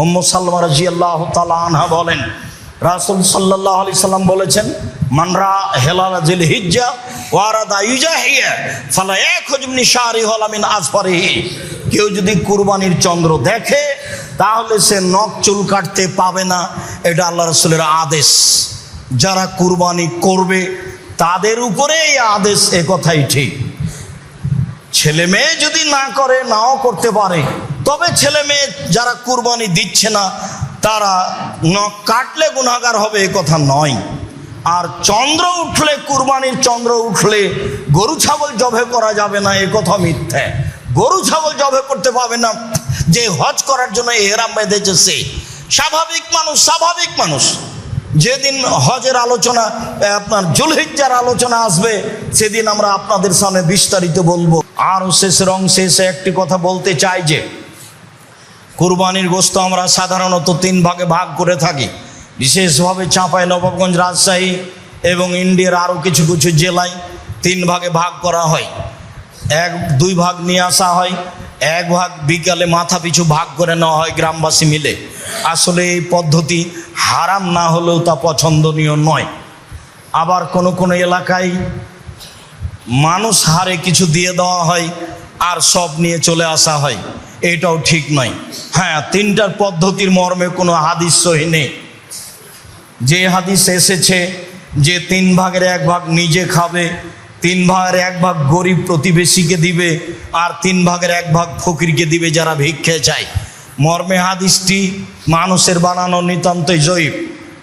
মোহাম্মদ সাল্লাম রাজি আল্লাহ আনহা বলেন, রাসুল সাল্লাহ আলি সাল্লাম বলেছেন মানরা হেলাল জিল হিজ্জা, ওয়ারাদা ইউজাহিয়া, ফালা এক হজমনি শাহরি হলামিন আসফারিহি। কেউ যদি কুরবানির চন্দ্র দেখে, তাহলে সে নখ চুল কাটতে পাবে না। এটা আল্লাহ রসুলের আদেশ। যারা কুরবানি করবে, তাদের উপরে এই আদেশ এ কথাই ঠিক। ছেলে মেয়ে যদি না করে, নাও করতে পারে। তবে ছেলে মেয়ে যারা কুরবানি দিচ্ছে না, তারা নখ কাটলে গুণাগার হবে এ কথা নয়। আর চন্দ্র উঠলে, কুরবানির চন্দ্র উঠলে গরু, ছাগল জবে করা যাবে না, এ কথা মিথ্যে। গরু, ছাগল জবে করতে পাবে না, যে হজ করার জন্য এহরাম বেঁধেছে সে। স্বাভাবিক মানুষ স্বাভাবিক মানুষ। যেদিন হজের আলোচনা আপনার জুলহিজ্জার আলোচনা আসবে, সেদিন আমরা আপনাদের সামনে বিস্তারিত বলব। আরও শেষের অংশে এসে একটি কথা বলতে চাই যে কুরবানির গোস্ত আমরা সাধারণত তিন ভাগে ভাগ করে থাকি। বিশেষভাবে চাঁপাই নবাবগঞ্জ রাজশাহী এবং ইন্ডিয়ার আরও কিছু কিছু জেলায় তিন ভাগে ভাগ করা হয়। এক, দুই ভাগ নিয়ে আসা হয়, এক ভাগ বিকালে মাথা পিছু ভাগ করে নেওয়া হয় গ্রামবাসী মিলে। আসলে এই পদ্ধতি হারাম না হলেও তা পছন্দনীয় নয়। আবার কোনো কোনো এলাকায় মানুষ হারে কিছু দিয়ে দেওয়া হয় আর সব নিয়ে চলে আসা হয়। এটাও ঠিক নয়। হ্যাঁ তিনটার পদ্ধতির মর্মে কোনো হাদিস সহি নেই। যে হাদিস এসেছে যে তিন ভাগের এক ভাগ নিজে খাবে, তিন ভাগের এক ভাগ গরিব প্রতিবেশীকে দিবে, আর তিন ভাগের এক ভাগ ফকিরকে দিবে যারা ভিক্ষে চায়। মর্মে হাদিসটি মানুষের বানানো নিতান্তই জয়ীব।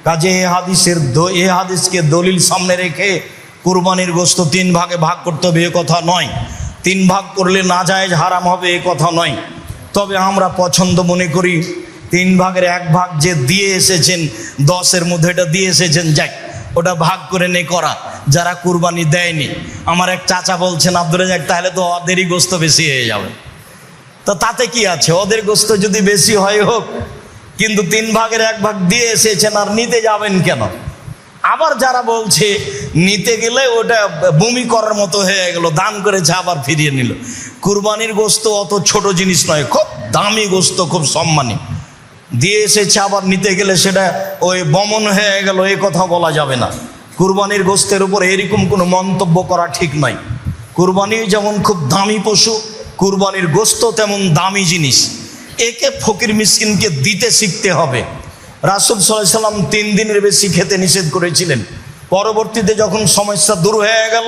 কাজে এ হাদিসের এ হাদিসকে দলিল সামনে রেখে কুরবানির গোস্ত তিন ভাগে ভাগ করতে হবে এ কথা নয়। তিন ভাগ করলে না যায় হারাম হবে এ কথা নয়। তবে আমরা পছন্দ মনে করি। তিন ভাগের এক ভাগ যে দিয়ে এসেছেন, দশের মধ্যে এটা দিয়ে এসেছেন, যাক, ওটা ভাগ করে নে করা। যারা কুরবানি দেয়নি, আমার এক চাচা বলছেন আব্দুল রাজাক তাহলে তো ওদেরই গোস্ত বেশি হয়ে যাবে। তো তাতে কি আছে? ওদের গোস্ত যদি বেশি হয় হোক, কিন্তু তিন ভাগের এক ভাগ দিয়ে এসেছেন আর নিতে যাবেন কেন? আবার যারা বলছে নিতে গেলে ওটা বমি করার মতো হয়ে গেল দান করেছে আবার ফিরিয়ে নিল। কুরবানির গোস্ত অত ছোট জিনিস নয়, খুব দামি গোস্ত, খুব সম্মানী। দিয়ে এসেছে আবার নিতে গেলে সেটা ওই বমন হয়ে গেল এই কথা বলা যাবে না। কুরবানির গোস্তের উপর এরকম কোনো মন্তব্য করা ঠিক নয় কুরবানি যেমন খুব দামি পশু, কুরবানির গোস্ত তেমন দামি জিনিস। একে ফকির মিসকিনকে দিতে শিখতে হবে। রাসুল সাল্লাহ সাল্লাম তিন দিনের বেশি খেতে নিষেধ করেছিলেন। পরবর্তীতে যখন সমস্যা দূর হয়ে গেল,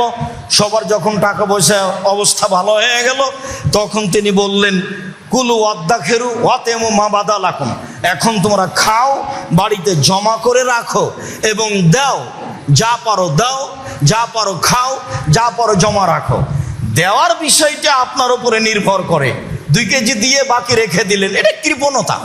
সবার যখন টাকা পয়সা অবস্থা ভালো হয়ে গেল, তখন তিনি বললেন, কুলু অদ্দা খেরু অতেমো মা বাদা লাকুম এখন তোমরা খাও, বাড়িতে জমা করে রাখো এবং দাও, যা পারো দাও, যা পারো খাও, যা পারো জমা রাখো। দেওয়ার বিষয়টা আপনার উপরে নির্ভর করে। দুই কেজি দিয়ে বাকি রেখে দিলেন। এটা কৃপণতা।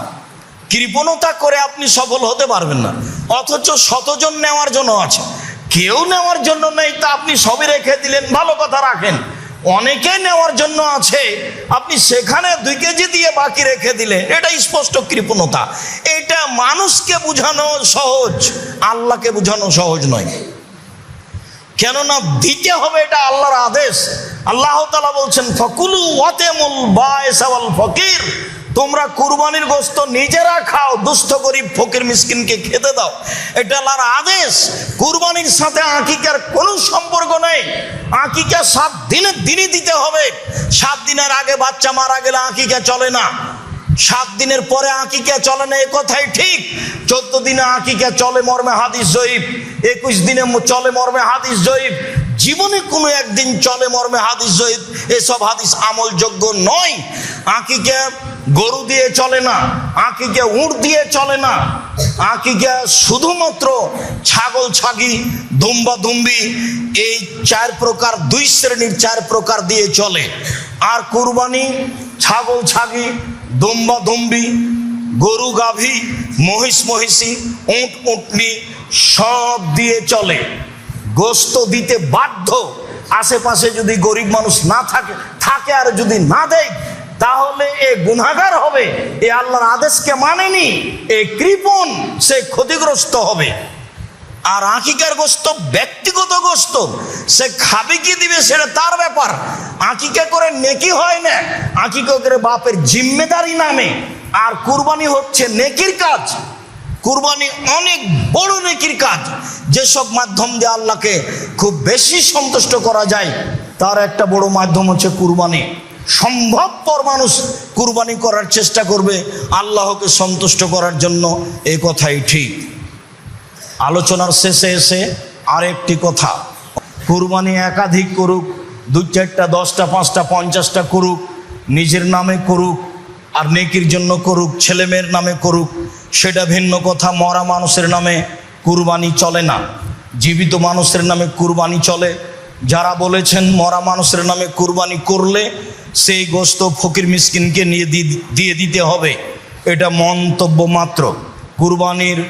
কৃপণতা করে আপনি সফল হতে পারবেন না। অথচ শতজন নেওয়ার জন্য আছে। কেউ নেওয়ার জন্য নেই, তা আপনি সবই রেখে দিলেন, ভালো কথা রাখেন। অনেকে নেওয়ার জন্য আছে, আপনি সেখানে দুই কেজি দিয়ে বাকি রেখে দিলেন, এটা স্পষ্ট কৃপণতা। এটা মানুষকে বোঝানো সহজ, আল্লাহকে বোঝানো সহজ নয়। কেননা দিতে হবে এটা আল্লাহর আদেশ। আল্লাহ বলছেন, ফকুলু ওয়াতেমুল বায়সাওয়াল ফকির। তোমরা কুরবানির গোস্ত নিজেরা খাও, দুস্থ গরিব ফকির মিসকিনকে খেতে দাও। এটা আল্লাহর আদেশ। কুরবানির সাথে আকিকার কোনো সম্পর্ক নেই। আকিকা সাত দিনের দিনই দিতে হবে। সাত দিনের আগে বাচ্চা মারা গেলে আকিকা চলে না। সাত দিনের পরে আকিকা চলে না, এ কথাই ঠিক। চোদ্দ দিনে আকিকা চলে মর্মে হাদিস জয়ীব। একুশ দিনে চলে মর্মে হাদিস জয়ীব। জীবনে কোনো একদিন চলে মর্মে হাদিস জয়ীব। এসব হাদিস আমলযোগ্য নয়। আকিকা গরু দিয়ে চলে না, আকিকা উঁট দিয়ে চলে না। আকিকা শুধুমাত্র ছাগল ছাগি, দুম্বা দুম্বি, এই চার প্রকার, দুই শ্রেণির চার প্রকার দিয়ে চলে। আর কুরবানি, ছাগল ছাগি, দম্বা দম্বি, গরু গাভী, মহিষ মহিষী, উঁট উঁটনি সব দিয়ে চলে। গোস্ত দিতে বাধ্য। আশেপাশে যদি গরিব মানুষ না থাকে থাকে আর যদি না দেয় তাহলে এ গুনাগার হবে, এ আল্লাহর আদেশকে মানেনি, এ কৃপণ, সে ক্ষতিগ্রস্ত হবে। আর আকিকার গোস্ত ব্যক্তিগত গোস্ত, সে খাবে কি দিবে সেটা তার ব্যাপার। আকিকা করে নেকি হয় না, আকিকা করে বাপের জিম্মেদারি নামে। আর কুরবানি হচ্ছে নেকির কাজ। কুরবানি অনেক বড় নেকির কাজ। যেসব মাধ্যম দিয়ে আল্লাহকে খুব বেশি সন্তুষ্ট করা যায়, তার একটা বড় মাধ্যম হচ্ছে কুরবানি। সম্ভবপর মানুষ কুরবানি করার চেষ্টা করবে আল্লাহকে সন্তুষ্ট করার জন্য। এ কথাই ঠিক। আলোচনার শেষে এসে আরেকটি কথা। কুরবানি একাধিক করুক, দু চারটা, দশটা, পাঁচটা, পঞ্চাশটা করুক, নিজের নামে করুক আর নেকির জন্য করুক ছেলেমেয়ের নামে করুক, সেটা ভিন্ন কথা। মরা মানুষের নামে কুরবানি চলে না। জীবিত মানুষের নামে কুরবানি চলে। যারা বলেছেন মরা মানুষের নামে কুরবানি করলে সেই গোস্ত ফকির মিসকিনকে নিয়ে দিয়ে দিতে হবে। এটা মন্তব্য মাত্র। কুরবানির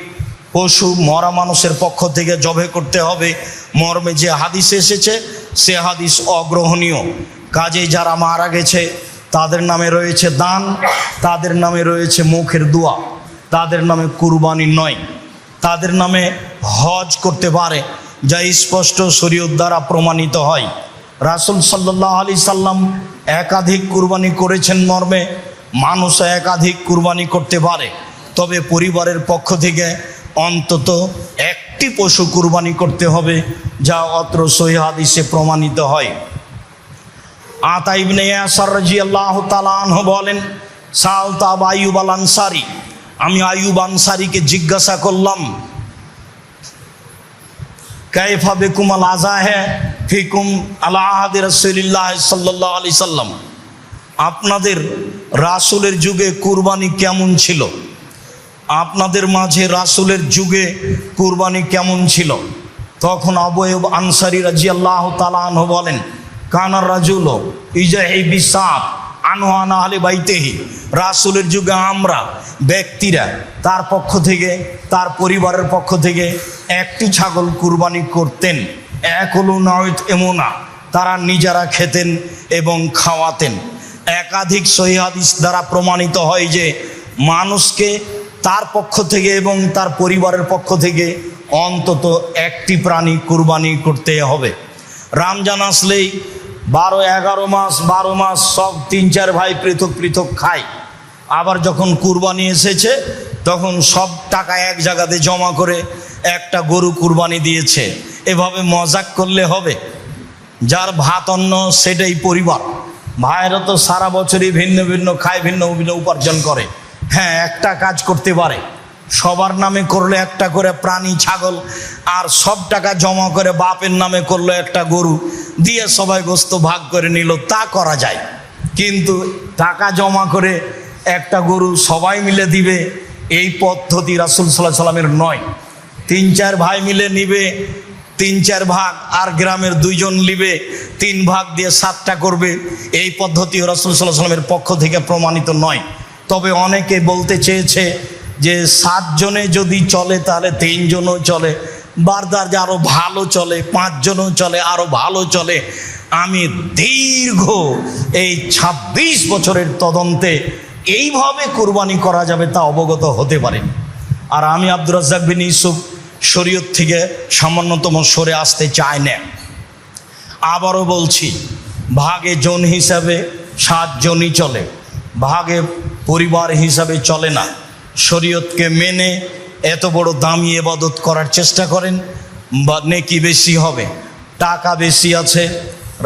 পশু মরা মানুষের পক্ষ থেকে জবে করতে হবে। মর্মে যে হাদিস এসেছে, সে হাদিস অগ্রহণীয়। কাজে যারা মারা গেছে, তাদের নামে রয়েছে দান, তাদের নামে রয়েছে মুখের দোয়া। তাদের নামে কুরবানি নয়। তাদের নামে হজ করতে পারে। যা স্পষ্ট শরীয়ত দ্বারা প্রমাণিত হয়। রাসুল সাল্লাহ আলি সাল্লাম একাধিক কুরবানি করেছেন মর্মে মানুষ একাধিক কুরবানি করতে পারে। তবে পরিবারের পক্ষ থেকে অন্তত একটি পশু কুরবানি করতে হবে, যা অত্র সহি হাদিসে প্রমাণিত হয়। আতা ইবনে ইয়াসার রাদিয়াল্লাহু তাআলা বলেন সালতাব আইয়ুব আল আনসারি। আমি আয়ুব আনসারিকে জিজ্ঞাসা করলাম কাইফা বেকুম আল আজাহে ফিকুম আলা আহাদি রাসূলিল্লাহ সাল্লাল্লাহু আলাইহি সাল্লাম। আপনাদের রাসূলের যুগে কুরবানি কেমন ছিল? আপনাদের মাঝে রাসূলের যুগে কুরবানি কেমন ছিল? তখন অবয়ব আনসারি রাজিয়াল্লাহ তালাহ বলেন কানার রাজুল ইজাহি বিসাপ আনোয়ানা আলে বাইতেহি, রাসূলের যুগে আমরা, ব্যক্তিরা, তার পক্ষ থেকে, তার পরিবারের পক্ষ থেকে একটি ছাগল কুরবানি করতেন। এক হলো নয়ত এমনা, তারা নিজেরা খেতেন এবং খাওয়াতেন। একাধিক সহিহাদিস দ্বারা প্রমাণিত হয় যে, মানুষকে তার পক্ষ থেকে এবং তার পরিবারের পক্ষ থেকে অন্তত একটি প্রাণী কুরবানি করতে হবে। রমজান আসলেই বারো, এগারো মাস, বারো মাস সব তিন, চার ভাই পৃথক পৃথক খায়। আবার যখন কুরবানি এসেছে, তখন সব টাকা এক জায়গাতে জমা করে একটা গরু কুরবানি দিয়েছে। এভাবে মজাক করলে হবে? যার ভাত অন্ন, সেটাই পরিবার। ভাইয়েরা তো সারা বছরই ভিন্ন ভিন্ন খায়, ভিন্ন ভিন্ন উপার্জন করে। হ্যাঁ একটা কাজ করতে পারে। সবার নামে করলে একটা করে প্রাণী ছাগল, আর সব টাকা জমা করে বাপের নামে করল একটা গরু। দিয়ে সবাই গোস্ত ভাগ করে নিল, তা করা যায়। কিন্তু টাকা জমা করে একটা গরু সবাই মিলে দিবে, এই পদ্ধতি রাসুল সাল্লাহ সাল্লামের নয়। তিন চার ভাই মিলে নিবে, তিন চার ভাগ, আর গ্রামের দুইজন নিবে, তিন ভাগ দিয়ে সাতটা করবে, এই পদ্ধতি রসুল সাল্লাহ সাল্লামের পক্ষ থেকে প্রমাণিত নয়। তবে অনেকে বলতে চেয়েছে যে সাতজনে যদি চলে, তাহলে তিনজনও চলে। বারদার যে আরও ভালো চলে, পাঁচজনও চলে আরও ভালো চলে। আমি দীর্ঘ এই ২৬ বছরের তদন্তে এইভাবে কোরবানি করা যাবে তা অবগত হতে পারে আর আমি আব্দুর রাজ্জাক বিন ইউসুফ শরীয়ত থেকে সামান্যতম সরে আসতে চায় না। আবারও বলছি, ভাগে জন হিসাবে সাতজনই চলে, ভাগে পরিবার হিসাবে চলে না। শরীয়তকে মেনে এত বড় দামি এবাদত করার চেষ্টা করেন, বা নেকি বেশি হবে, টাকা বেশি আছে,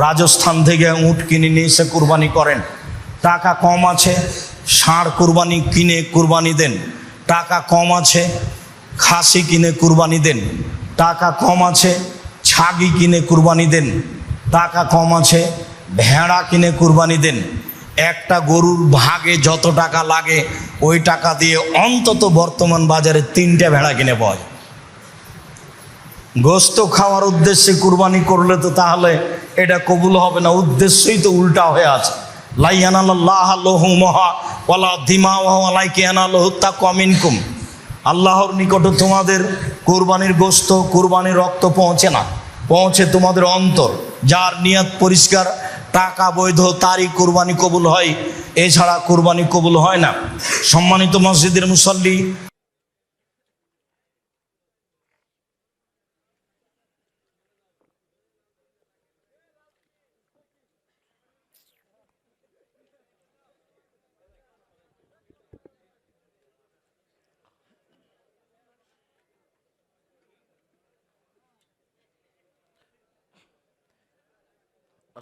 রাজস্থান থেকে উট কিনে নিয়ে এসে কুরবানি করেন, টাকা কম আছে, ষাঁড় কুরবানি কিনে কুরবানি দেন, টাকা কম আছে, খাসি কিনে কুরবানি দেন, টাকা কম আছে, ছাগি কিনে কুরবানি দেন, টাকা কম আছে, ভেড়া কিনে কুরবানি দেন একটা গরুর ভাগে যত টাকা লাগে, ওই টাকা দিয়ে অন্তত বর্তমান বাজারে তিনটে ভেড়া কিনে পাওয়া যায়। গোস্ত খাওয়ার উদ্দেশ্যে কুরবানি করলে তো তাহলে এটা কবুল হবে না, উদ্দেশ্যই তো উল্টা হয়ে আছে। আল্লাহর নিকট তোমাদের কোরবানির গোস্ত, কোরবানির রক্ত পৌঁছে না, পৌঁছে তোমাদের অন্তর, যার নিয়ত পরিষ্কার টাকা বৈধ তারই কোরবানি কবুল হয়। এছাড়া কোরবানি কবুল হয় না। সম্মানিত মসজিদের মুসল্লি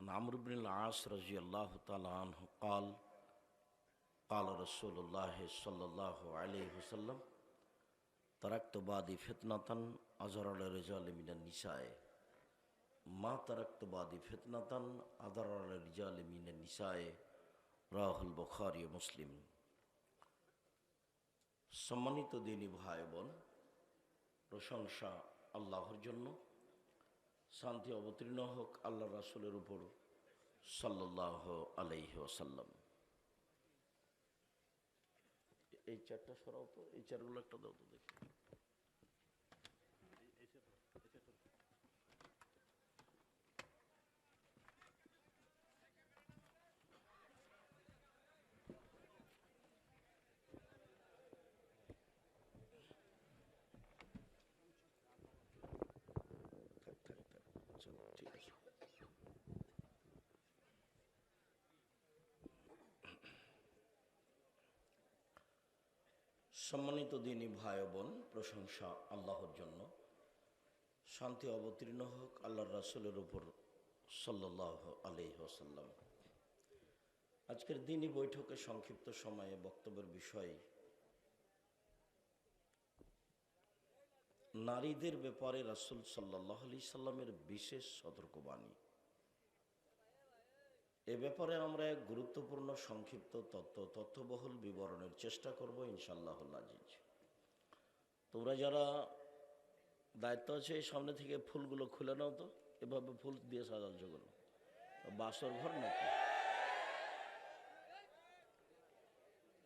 عن عمرو بن العاص رضي الله تعالى عنه قال قال رسول الله صلى الله عليه وسلم تركت بعدي فتنة أزر الرجال من النساء ما تركت بعدي فتنة أضر الرجال من النساء রাহ বুখারী ও মুসলিম সম্মানিত দিনী ভাই বোন প্রশংসা আল্লাহর জন্য শান্তি অবতীর্ণ হোক আল্লাহ রাসুলের উপর সাল্লাহ আলাইহ ওসাল্লাম এই চারটা সরাও তো, এই চারগুলো একটা দাও তো দেখি থাক থাক থাক চলো ঠিক আছে দিনী ভাই বোন প্রশংসা আল্লাহর জন্য। শান্তি অবতীর্ণ হোক আল্লাহর রাসুলের উপর সাল্লাহ আলি ওসাল্লাম আজকের দিনই বৈঠকে সংক্ষিপ্ত সময়ে বক্তব্যের বিষয়, নারীদের ব্যাপারে রাসুল সাল্লাহ আলি সাল্লামের বিশেষ সতর্কবাণী। এ ব্যাপারে আমরা এক গুরুত্বপূর্ণ সংক্ষিপ্ত তত্ত্ব তথ্যবহুল বিবরণের চেষ্টা করব ইনশাল্লাহ আজিজ। তোমরা যারা দায়িত্ব আছে, এই সামনে থেকে ফুলগুলো খুলে নাও তো। এভাবে ফুল দিয়ে সাজাচ্ছ করো। বাসর ঘর নাকি?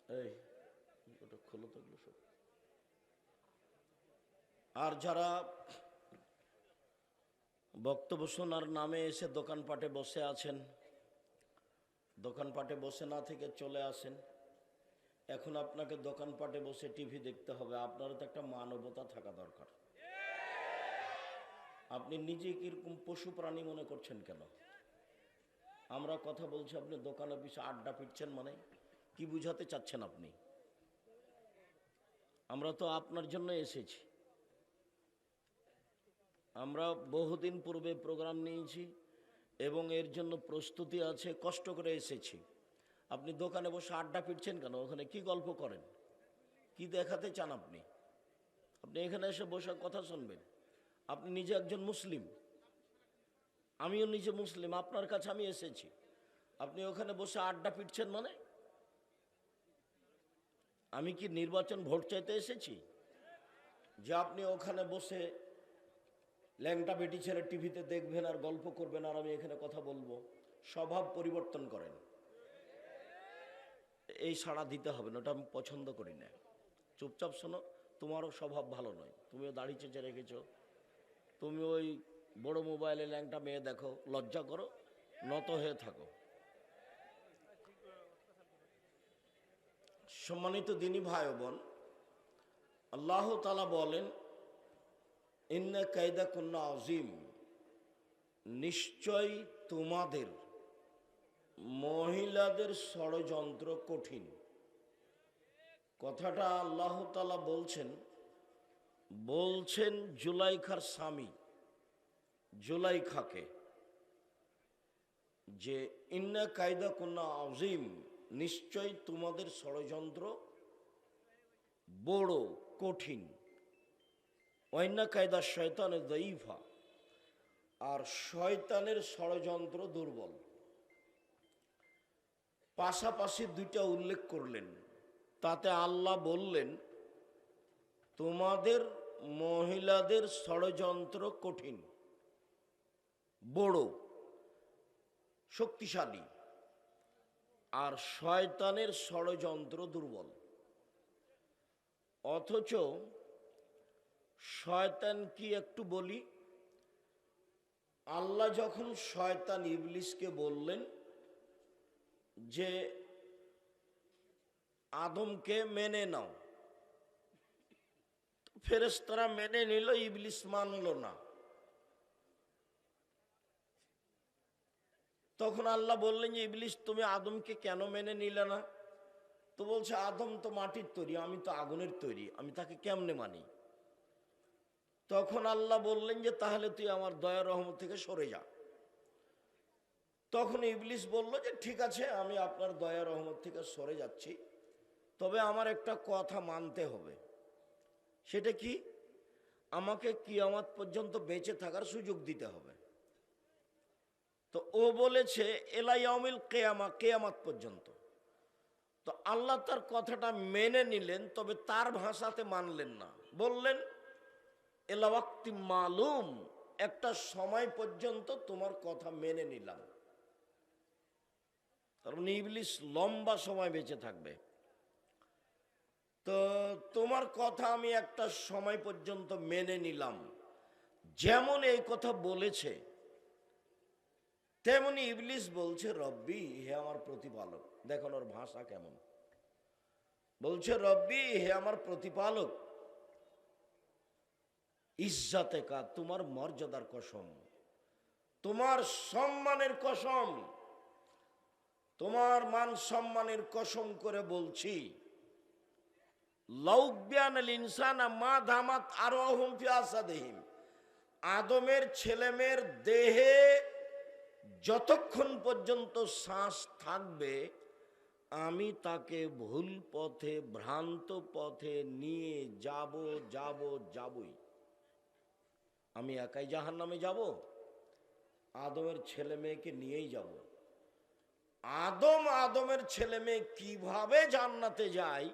এই, ওটা খোলো তো সব। আর যারা বক্তব্য শোনার নামে এসে দোকানপাটে বসে আছেন, দোকানপাটে বসে না থেকে চলে আসেন এখন আপনাকে দোকানপাটে বসে টিভি দেখতে হবে। আপনারও তো একটা মানবতা থাকা দরকার। আপনি নিজে কীরকম পশু প্রাণী মনে করছেন কেন? আমরা কথা বলছি, আপনি দোকানে পিছু আড্ডা পিটছেন মানে? কি বুঝাতে চাচ্ছেন আপনি? আমরা তো আপনার জন্য এসেছি। আমরা বহুদিন পূর্বে প্রোগ্রাম নিয়েছি এবং এর জন্য প্রস্তুতি আছে, কষ্ট করে এসেছি। আপনি দোকানে বসে আড্ডা পিটছেন কেন? ওখানে কি গল্প করেন? কি দেখাতে চান আপনি? আপনি এখানে এসে বসে কথা শুনবেন। আপনি নিজে একজন মুসলিম। আমিও নিজে মুসলিম, আপনার কাছে আমি এসেছি। আপনি ওখানে বসে আড্ডা পিটছেন মানে? আমি কি নির্বাচন ভোট চাইতে এসেছি? যে আপনি ওখানে বসে ল্যাংটা বেটি ছেলে টিভিতে দেখবেন আর গল্প করবেন আর আমি এখানে কথা বলব। স্বভাব পরিবর্তন করেন। এই সাড়া দিতে হবে না, ওটা আমি পছন্দ করি না। চুপচাপ শোনো, তোমারও স্বভাব ভালো নয়। তুমিও দাড়ি চেঁচে রেখেছো। তুমি ওই বড় মোবাইলে ল্যাংটা মেয়ে দেখো, লজ্জা করো, নত হয়ে থাকো। সম্মানিত দিনী ভাই বোন, আল্লাহ তালা বলেন, ইন্না কায়দা কন্যা আজিম নিশ্চয় তোমাদের মহিলাদের ষড়যন্ত্র কঠিন। কথাটা আল্লাহ তালা বলছেন বলছেন জুলাইখার স্বামী, জুলাইখাকে, যে ইন্না কায়দা কন্যা আজিম নিশ্চয় তোমাদের ষড়যন্ত্র বড় কঠিন। ওয়াইনা কায়দা শয়তানের দইফা আর শয়তানের ষড়যন্ত্র দুর্বল। পাশাপাশি দুইটা উল্লেখ করলেন। তাতে আল্লাহ বললেন, তোমাদের মহিলাদের ষড়যন্ত্র কঠিন, বড়, শক্তিশালী, আর শয়তানের ষড়যন্ত্র দুর্বল। অথচ শয়তান কি একটু বলি, আল্লাহ যখন শয়তান ইবলিসকে বললেন যে আদমকে মেনে নাও। ফেরেশতারা মেনে নিল, ইবলিস মানলো না। তখন আল্লাহ বললেন যে ইবলিস, তুমি আদমকে কেন মেনে নিলে না? তো বলছে, আদম তো মাটির তৈরি, আমি তো আগুনের তৈরি, আমি তাকে কেমনে মানি? তখন আল্লাহ বললেন যে, তাহলে তুই আমার দয়া রহমত থেকে সরে যা। তখন ইবলিস বলল যে, ঠিক আছে, আমি আপনার দয়া রহমত থেকে সরে যাচ্ছি। তবে আমার একটা কথা মানতে হবে। সেটা কি? আমাকে কিয়ামত পর্যন্ত বেঁচে থাকার সুযোগ দিতে হবে। তো ও বলেছে এলাইয়ামিল কেয়ামা, কেয়ামাত পর্যন্ত। তো আল্লাহ তার কথাটা মেনে নিলেন, তবে তার ভাষাতে মানলেন না। বললেন এলাওয়াক্তি মালুম, একটা সময় পর্যন্ত তোমার কথা মেনে নিলাম। মানে ইবলিস লম্বা সময় বেঁচে থাকবে। তো তোমার কথা আমি একটা সময় পর্যন্ত মেনে নিলাম। যেমন এই কথা বলেছে, তেমনি ইবলিস বলছে, রব্বি, হে আমার প্রতিপালক। দেখুন ওর ভাষা কেমন। বলছে, রব্বি, হে আমার প্রতিপালক, ইজ্জাতে কা তোমার মর্যাদার কসম, তোমার সম্মানের কসম তোমার মান সম্মানের কসম করে বলছি মা আদমের ছেলেমেয়ের দেহে যতক্ষণ পর্যন্ত শ্বাস থাকবে, আমি তাকে ভুল পথে, ভ্রান্ত পথে নিয়ে যাব যাব, যাবই। আমি একাই জাহান নামে যাব, আদমের ছেলে মেয়েকে নিয়েই যাব। আদম আদমের ছেলে মেয়ে কীভাবে জান্নাতে যায়,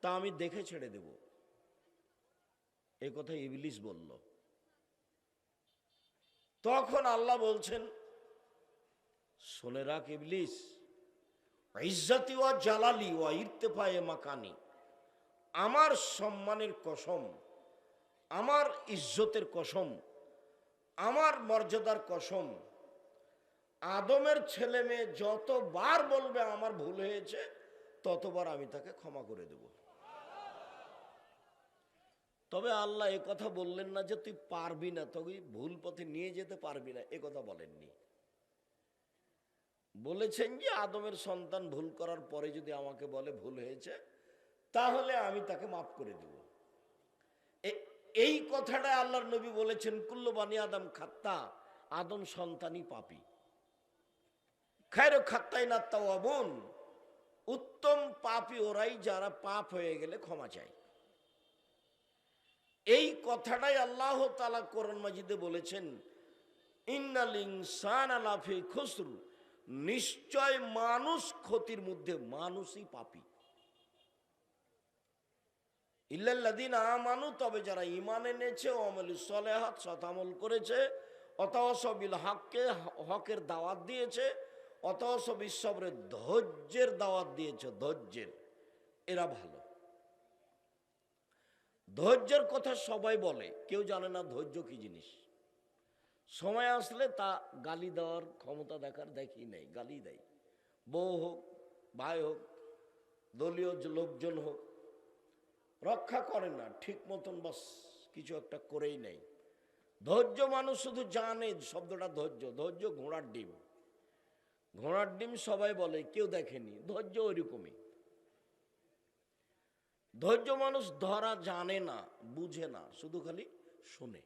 তা আমি দেখে ছেড়ে দেব। এ কথা ইবলিস বলল। তখন আল্লাহ বলছেন, শোনে রাখ ইবলিস, ইজ্জাতি ওয়া জালালি ওয়া ইর্তেফায়ে মাকানি। আমার সম্মানের কসম, আমার ইজ্জতের কসম, আমার মর্যাদার কসম আদমের ছেলে মেয়ে যতবার বলবে আমার ভুল হয়েছে, ততবার আমি তাকে ক্ষমা করে দেব। তবে আল্লাহ এ কথা বললেন না যে তুই পারবি না তবে ভুল পথে নিয়ে যেতে পারবি না, এ কথা বলেননি। বলেছেন যে আদমের সন্তান ভুল করার পরে যদি আমাকে বলে ভুল হয়েছে, তাহলে আমি তাকে মাফ করে দেব। এই কথাটা আল্লাহর নবী বলেছেন, কুল্লু বানি আদম খাত্তা, আদম সন্তানই পাপি। খায়ের খাত্তাই না তাওয়াবুন উত্তম পাপি ওরাই যারা পাপ হয়ে গেলে ক্ষমা চায় এই কথাটাই আল্লাহ তালা কোরআন মাজিদে বলেছেন ইন্নাল ইনসান আলাফি খুসরু নিশ্চয় মানুষ ক্ষতির মধ্যে মানুষই পাপি ইল্লাল্লাদিন আমানু তবে যারা ইমান এনেছে অমল সলেহাত সতামল করেছে অতসবিল হককে হকের দাওয়াত দিয়েছে অতসব ঈশ্বরের ধৈর্যের দাওয়াত দিয়েছে, ধৈর্যের। এরা ভালো। ধৈর্যের কথা সবাই বলে, কেউ জানে না ধৈর্য কি জিনিস। সময় আসলে তা গালি দেওয়ার ক্ষমতা দেখার দেখি নেই, গালি দেয় বউ হোক, ভাই হোক, দলীয় লোকজন হোক, রক্ষা করে না, ঠিক মতন বাস, কিছু একটা করেই নেই। ধৈর্য মানুষ শুধু জানে, শব্দটা ধৈর্য ধৈর্য ঘোড়ার ডিম। ঘোড়ার ডিম সবাই বলে, কেউ দেখেনি, ধৈর্য ওইরকমই। ধৈর্য মানুষ ধরা জানে না, বুঝে না, শুধু খালি শুনে।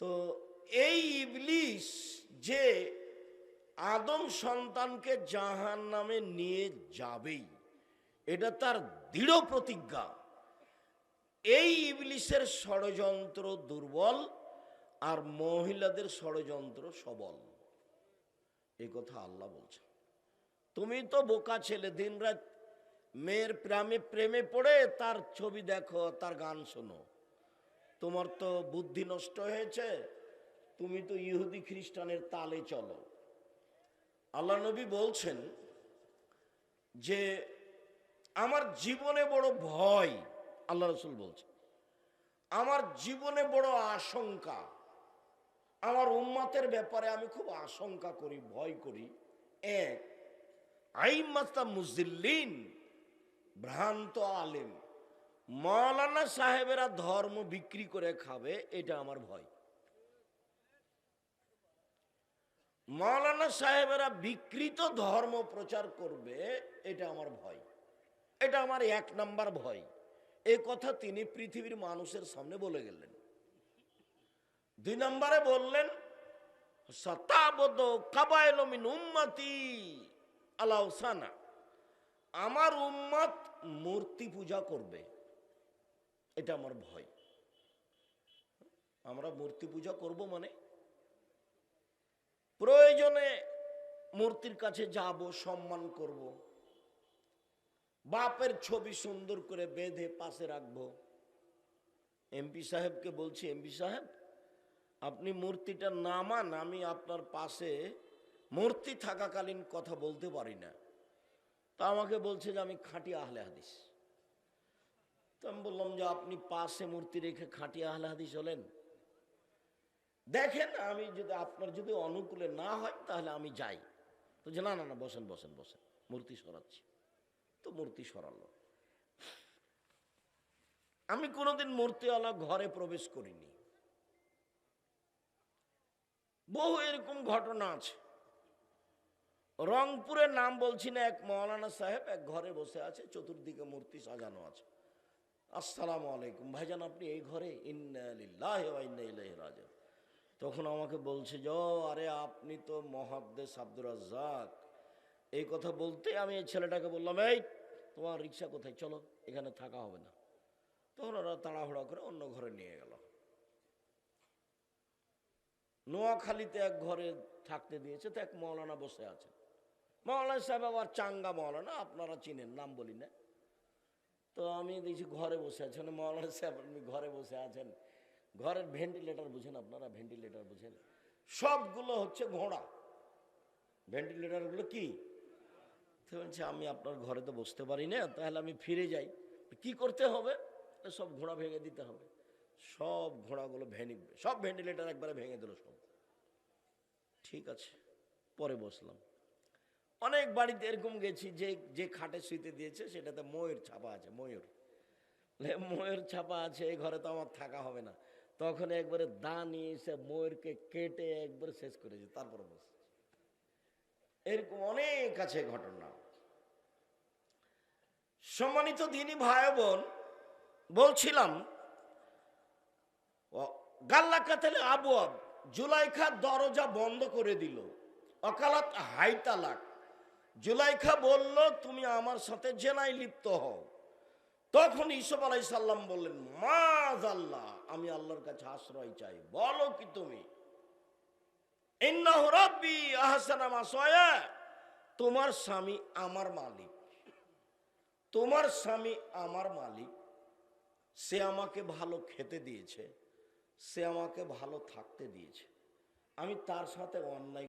তো এই ইবলিস যে আদম সন্তানকে জাহান নামে নিয়ে যাবেই, এটা তার দৃঢ় প্রতিজ্ঞা। এই ইবলিসের ষড়যন্ত্র দুর্বল আর মহিলাদের ষড়যন্ত্র সবল। এই কথা আল্লাহ বলছে তুমি তো বোকা ছেলে, দিনরাত মেয়ের প্রেমে প্রেমে পড়ে তার ছবি দেখো, তার গান শোনো। তোমার তো বুদ্ধি নষ্ট হয়েছে, তুমি তো ইহুদি খ্রিস্টানের তালে চলো। আল্লাহ নবী বলছেন যে, আমার জীবনে বড় ভয়, আল্লাহ রসুল বলছে আমার জীবনে বড় আশঙ্কা আমার উম্মতের ব্যাপারে আমি খুব আশঙ্কা করি, ভয় করি। এক আইমাস্তা মুজিল্লিন, ভ্রান্ত আলেম। মৌলানা সাহেবেরা ধর্ম বিক্রি করে খাবে, এটা আমার ভয়। মৌলানা সাহেবেরা বিকৃত ধর্ম প্রচার করবে, এটা আমার ভয়। এটা আমার এক নাম্বার ভয়। এ কথা তিনি পৃথিবীর মানুষের সামনে বলে গেলেন। দুই নম্বরে বললেন উম্মতি আলাউসানা আমার উম্মত মূর্তি পূজা করবে। এটা আমার ভয়। আমরা মূর্তি পূজা করব মানে? প্রয়োজনে মূর্তির কাছে যাব, সম্মান করব। বাপের ছবি সুন্দর করে বেঁধে পাশে রাখব। এমপি সাহেবকে বলছি, এমপি সাহেব আপনি মূর্তিটা নামান আমি আপনার পাশে মূর্তি থাকাকালীন কথা বলতে পারি না। তা আমাকে বলছে যে, আমি খাঁটি আহলে হাদিস। তো আমি বললাম যে, আপনি পাশে মূর্তি রেখে খাঁটি আহলে হাদিস হলেন? দেখেন, আমি যদি আপনার যদি অনুকূলে না হয়, তাহলে আমি যাই। তো যে, না না না, বসেন বসেন বসেন, মূর্তি সরাচ্ছি। তো মূর্তি সরালো। আমি কোনোদিন মূর্তিওয়ালা ঘরে প্রবেশ করিনি। বহু এরকম ঘটনা আছে। রংপুরের নাম বলছি না এক মৌলানা সাহেব এক ঘরে বসে আছে চতুর্দিকে মূর্তি সাজানো আছে। আসসালামু আলাইকুম ভাইজান আপনি এই ঘরে? ইন্না লিল্লাহি ওয়া ইন্না ইলাইহি রাজিউন। তখন আমাকে বলছে "ও, আরে আপনি তো মহাদ্দেশ আব্দুর রাজ্জাক। এই কথা বলতে আমি এই ছেলেটাকে বললাম এই তোমার রিক্সা কোথায়? চলো এখানে থাকা হবে না। তখন ওরা তাড়াহুড়া করে অন্য ঘরে নিয়ে গেল। নোয়াখালীতে এক ঘরে থাকতে দিয়েছে, তো এক মৌলানা বসে আছেন। মৌলানা সাহেব আবার চাঙ্গা মৌলানা, আপনারা চিনেন, নাম বলি না। তো আমি দেখছি ঘরে বসে আছেন, মৌলানা সাহেব আপনি ঘরে বসে আছেন। ঘরের ভেন্টিলেটর বুঝেন আপনারা ভেন্টিলেটর বুঝেন। সবগুলো হচ্ছে ঘোড়া। ভেন্টিলেটরগুলো কি? তো বলছে, আমি আপনার ঘরে তো বসতে পারি না, তাহলে আমি ফিরে যাই। কি করতে হবে? সব ঘোড়া ভেঙে দিতে হবে। সব ঘোড়াগুলো ভেঙে, সব ভেন্টিলেটর একবারে ভেঙে দিল সব। ঠিক আছে, পরে বসলাম। অনেক বাড়িতে এরকম গেছি যে যে খাটে শুইতে দিয়েছে, সেটাতে ময়ূর ছাপা আছে, ময়ূর। ময়ূর ছাপা আছে, এই ঘরে তো আমার থাকা হবে না। তখন একবারে দা নিয়ে এসে ময়ূরকে কেটে একবার শেষ করেছে তারপরে বসে এরকম অনেক আছে ঘটনা। সম্মানিত দিনী ভাই বোন, বলছিলাম গাল্লা কাতালে আবু আব জুলাইখা দরজা বন্ধ করে দিল। অকালাত হাই তালাক। জুলাইখা বলল, তুমি আমার সাথে জেনায় লিপ্ত হও। তখন ইসব আলাই সাল্লাম বললেন মাজ আল্লাহ আমি আল্লাহর কাছে আশ্রয় চাই। বলো কি তুমি? তোমার স্বামী আমার মালিক। তোমার স্বামী আমার মালিক। সে আমাকে ভালো খেতে দিয়েছে। সে আমাকে ভালো থাকতে দিয়েছে। আমি তার সাথে অন্যায়